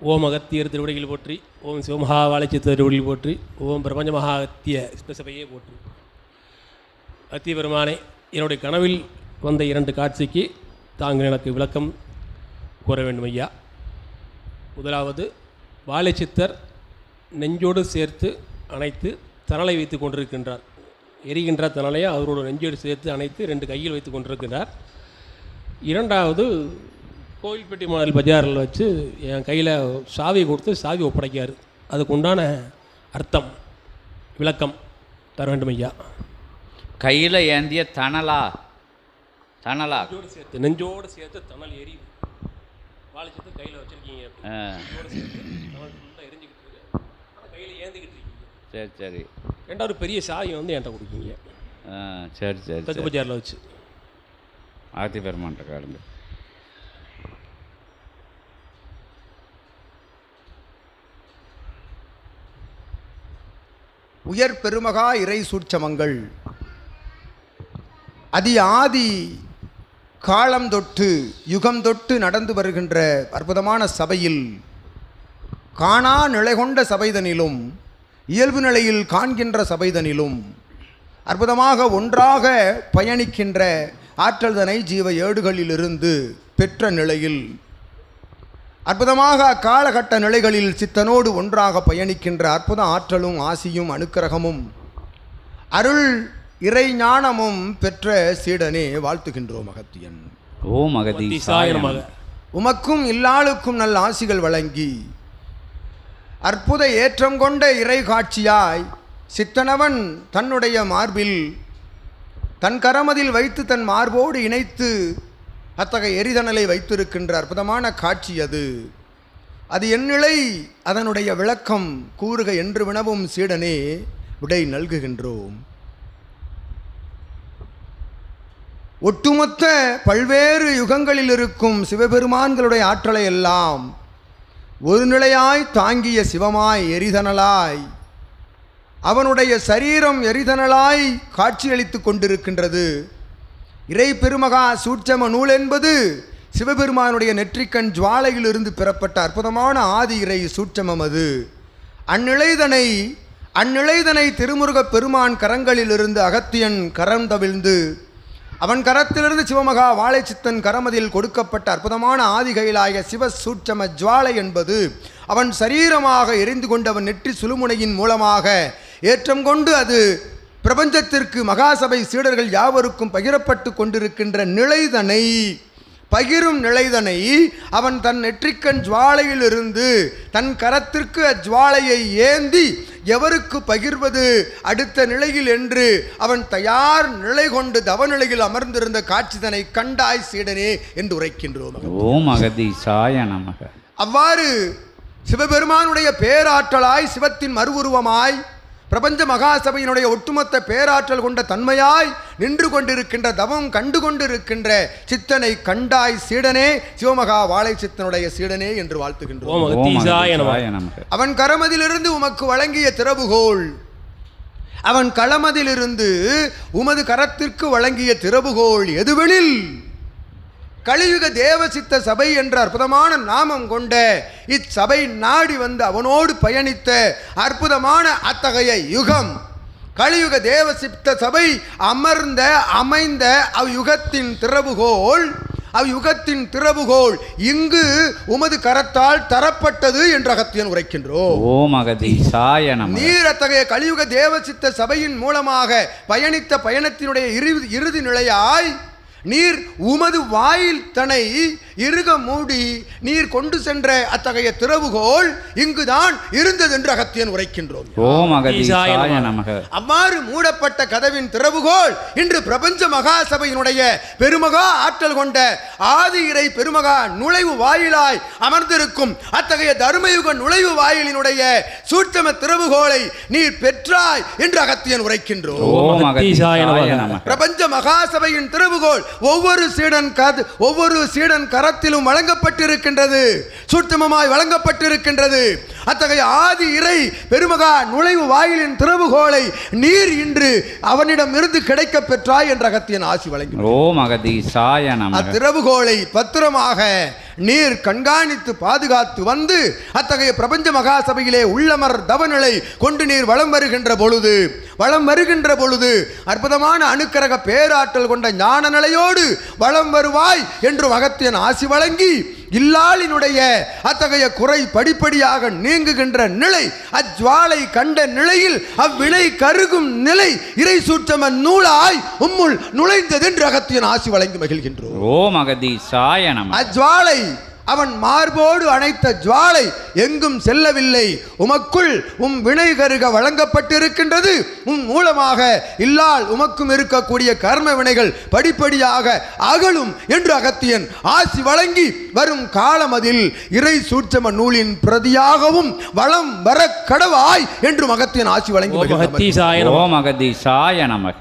ஓம் அகத்தியர் திருவடிகள் போற்றி ஓம் சிவமகா வாழைச்சித்த திருவடிகள் போற்றி ஓம் பிரபஞ்ச மகா அகத்திய சிவசபையே போற்றி. அத்திய பெருமானே என்னுடைய கனவில் வந்த இரண்டு காட்சிக்கு தாங்கள் எனக்கு விளக்கம் கூற வேண்டும் ஐயா. முதலாவது வாழைச்சித்தர் நெஞ்சோடு சேர்த்து அணைத்து தணலை வைத்து கொண்டிருக்கின்றார். எரிகின்ற தணலையை அவரோட நெஞ்சோடு சேர்த்து அணைத்து ரெண்டு கையில் வைத்து கொண்டிருக்கின்றார் இரண்டாவது கோயில்பட்டி மாடல் பஜாரில் வச்சு என் கையில் சாவி கொடுத்து சாவி ஒப்படைக்காரு அதுக்கு உண்டான அர்த்தம் விளக்கம் தர வேண்டும் ஐயா. கையில் ஏந்திய தணலா? தணலா? சேர்த்து நெஞ்சோடு சேர்த்து தணல் எரியுது கையில் வச்சுருக்கீங்க நெஞ்சோடு சேர்த்து தணல் ஃபுல்லாக எரிஞ்சுக்கிட்டு இருக்கு. கையில் ஏந்திக்கிட்டு இருக்கீங்க. சரி சரி. ரெண்டாவது பெரிய சாவி வந்து என்கிட்ட கொடுக்கீங்க. சரி சரி தெற்கு பஜாரில் வச்சு. ஆர்த்தி பெருமான்ட்ட காடுங்க உயர் பெருமகா இறை சூட்சமங்கள். அதி ஆதி காலம் தொட்டு யுகம் தொட்டு நடந்து வருகின்ற அற்புதமான சபையில் காணா நிலை கொண்ட சபைதனிலும் இயல்பு நிலையில் காண்கின்ற சபைதனிலும் அற்புதமாக ஒன்றாக பயணிக்கின்ற ஆற்றல்தனை ஜீவ ஏடுகளிலிருந்து பெற்ற நிலையில் அற்புதமாக அக்காலகட்ட நிலைகளில் சித்தனோடு ஒன்றாக பயணிக்கின்ற அற்புத ஆற்றலும் ஆசியும் அனுக்கிரகமும் அருள் இறை ஞானமும் பெற்ற சீடனே வாழ்த்துகின்றோம் அகத்தியன். அகதி சாய நமக உமக்கும் இல்லாளுக்கும் நல்ல ஆசிகள் வழங்கி அற்புத ஏற்றம் கொண்ட இறை காட்சியாய் சித்தனவன் தன்னுடைய மார்பில் தன் கரமதில் வைத்து தன் மார்போடு இணைத்து அத்தகைய எரிதனலை வைத்திருக்கின்ற அற்புதமான காட்சி அது. அது எந்நிலை அதனுடைய விளக்கம் கூறுக என்று வினவும் சீடனே விடை நல்குகின்றோம். ஒட்டுமொத்த பல்வேறு யுகங்களில் இருக்கும் சிவபெருமான்களுடைய ஆற்றலை எல்லாம் ஒரு நிலையாய் தாங்கிய சிவமாய் எரிதனலாய் அவனுடைய சரீரம் எரிதனலாய் காட்சியளித்து கொண்டிருக்கின்றது. இறை பெருமகா சூட்சம நூல் என்பது சிவபெருமானுடைய நெற்றிக்கண் ஜுவாலையிலிருந்து பெறப்பட்ட அற்புதமான ஆதி இறை சூட்சமம் அது. அந்நிலைதனை அந்நிலைதனை திருமுருகப் பெருமான் கரங்களிலிருந்து அகத்தியன் கரம் தவிழ்ந்து அவன் கரத்திலிருந்து சிவமகா வாழைச்சித்தன் கரமதில் கொடுக்கப்பட்ட அற்புதமான ஆதிகையிலாய சிவ சூட்சம ஜுவாலை என்பது அவன் சரீரமாக எரிந்து கொண்டவன் நெற்றி சுழுமுனையின் மூலமாக ஏற்றம் கொண்டு அது பிரபஞ்சத்திற்கு மகாசபை சீடர்கள் யாவருக்கும் பகிரப்பட்டு கொண்டிருக்கின்ற நிலைதனை பகிரும் நிலைதனை அவன் தன் நெற்றிக்கண் ஜுவாலையிலிருந்து தன் கரத்திற்கு அஜ்வாலையை ஏந்தி எவருக்கு பகிர்வது? அடுத்த நிலையில் என்று அவன் தயார் நிலை கொண்டு தவநிலையில் அமர்ந்திருந்த காட்சிதனை கண்டாய் சீடனே என்று உரைக்கின்றோம். ஓம் அகதி சாய நமக. அவ்வாறு சிவபெருமானுடைய பேராற்றலாய் சிவத்தின் மறுவுருவமாய் பிரபஞ்ச மகாசபையினுடைய ஒட்டுமொத்த பேராற்றல் கொண்ட தன்மையாய் நின்று கொண்டிருக்கின்ற தவம் கண்டு கொண்டிருக்கின்ற சித்தனை கண்டாய் சீடனே சிவமகா வாழை சித்தனுடைய சீடனே என்று வாழ்த்துகின்றோம். அவன் கரமதிலிருந்து உமக்கு வழங்கிய திறவுகோல் அவன் களமதிலிருந்து உமது கரத்திற்கு வழங்கிய திறவுகோல் எதுவெனில்? கலியுக தேவசித்த சபை என்ற அற்புதமான நாமம் கொண்ட இச்சபை நாடி வந்து அவனோடு பயணித்த அற்புதமான அத்தகைய யுகம். கலியுக தேவசித்த சபை அமர்ந்த அமைந்த அவ்யுகத்தின் திறவுகோல் அவ்யுகத்தின் திறவுகோல் இங்கு உமது கரத்தால் தரப்பட்டது என்று அகத்தியன் உரைக்கின்றோம் ஓம் அகதி சாய நமக நீர் அத்தகைய கலியுக தேவசித்த சபையின் மூலமாக பயணித்த பயணத்தினுடைய இறுதி இறுதி நிலையாய் நீர் உமது வாயில் தனை இறுக மூடி நீர் கொண்டு சென்ற அத்தகைய திறவுகோல் இங்குதான் இருந்தது என்று அகத்தியன் உரைக்கின்றோம். ஓம் அவ்வாறு மூடப்பட்ட கதவின் திறவுகோல் இன்று பிரபஞ்ச மகாசபையினுடைய பெருமகா ஆற்றல் கொண்ட ஆதி இறை பெருமகா நுழைவு வாயிலாய் அமர்ந்திருக்கும் அத்தகைய தர்மயுக நுழைவு வாயிலினுடைய சூட்சம திறவுகோலை நீர் பெற்றாய் என்று அகத்தியன் உரைக்கின்றோம். பிரபஞ்ச மகாசபையின் திறவுகோல் ஒவ்வொரு சீடன் கது ஒவ்வொரு சீடன் கரத்திலும் வழங்கப்பட்டிருக்கின்றது. சூட்சமமாய் வழங்கப்பட்டிருக்கின்றது. அத்தகைய ஆதி இறை பெருமகா நுழைவு வாயிலின் திறவுகோலை நீர் இன்று அவனிடம் இருந்து கிடைக்கப் பெற்றாய் என்ற அகத்தியன் ஆசி வழங்கி ஓம் அகதி அத்திறவுகோலை பத்திரமாக நீர் கண்காணித்து பாதுகாத்து வந்து அத்தகைய பிரபஞ்ச மகாசபையிலே உள்ளமர் தவநிலை கொண்டு நீர் வலம் வருகின்ற பொழுது வலம் வருகின்ற பொழுது அற்புதமான அணுக்கரக பேராற்றல் கொண்ட ஞான நிலையோடு வலம் வருவாய் என்று மகத்தியன் ஆசி வழங்கி இல்லாளினுடைய அத்தகைய குறை படிப்படியாக நீங்குகின்ற நிலை அஜ்வாலை கண்ட நிலையில் அவ்வினை கருகும் நிலை இறை சூற்றம நூலாய் உம்முள் நுழைந்தது என்று அகத்தியன் ஆசி வழங்கி மகிழ்கின்றோம். ஓம் அகதீசாய நமக அஜ்வாலை அவன் மார்போடு அணைத்த ஜுவாலை எங்கும் செல்லவில்லை. உமக்குள் உம் வினை கருக வழங்கப்பட்டிருக்கின்றது. உம் மூலமாக இல்லால் உமக்கும் இருக்கக்கூடிய கர்ம வினைகள் படிப்படியாக அகலும் என்று அகத்தியன் ஆசி வழங்கி வரும் காலமதில் இறை சூட்சம நூலின் பிரதியாகவும் வளம் வர கடவாய் என்று அகத்தியன் ஆசி வழங்கி ஓம். அகத்தீசாய நமக.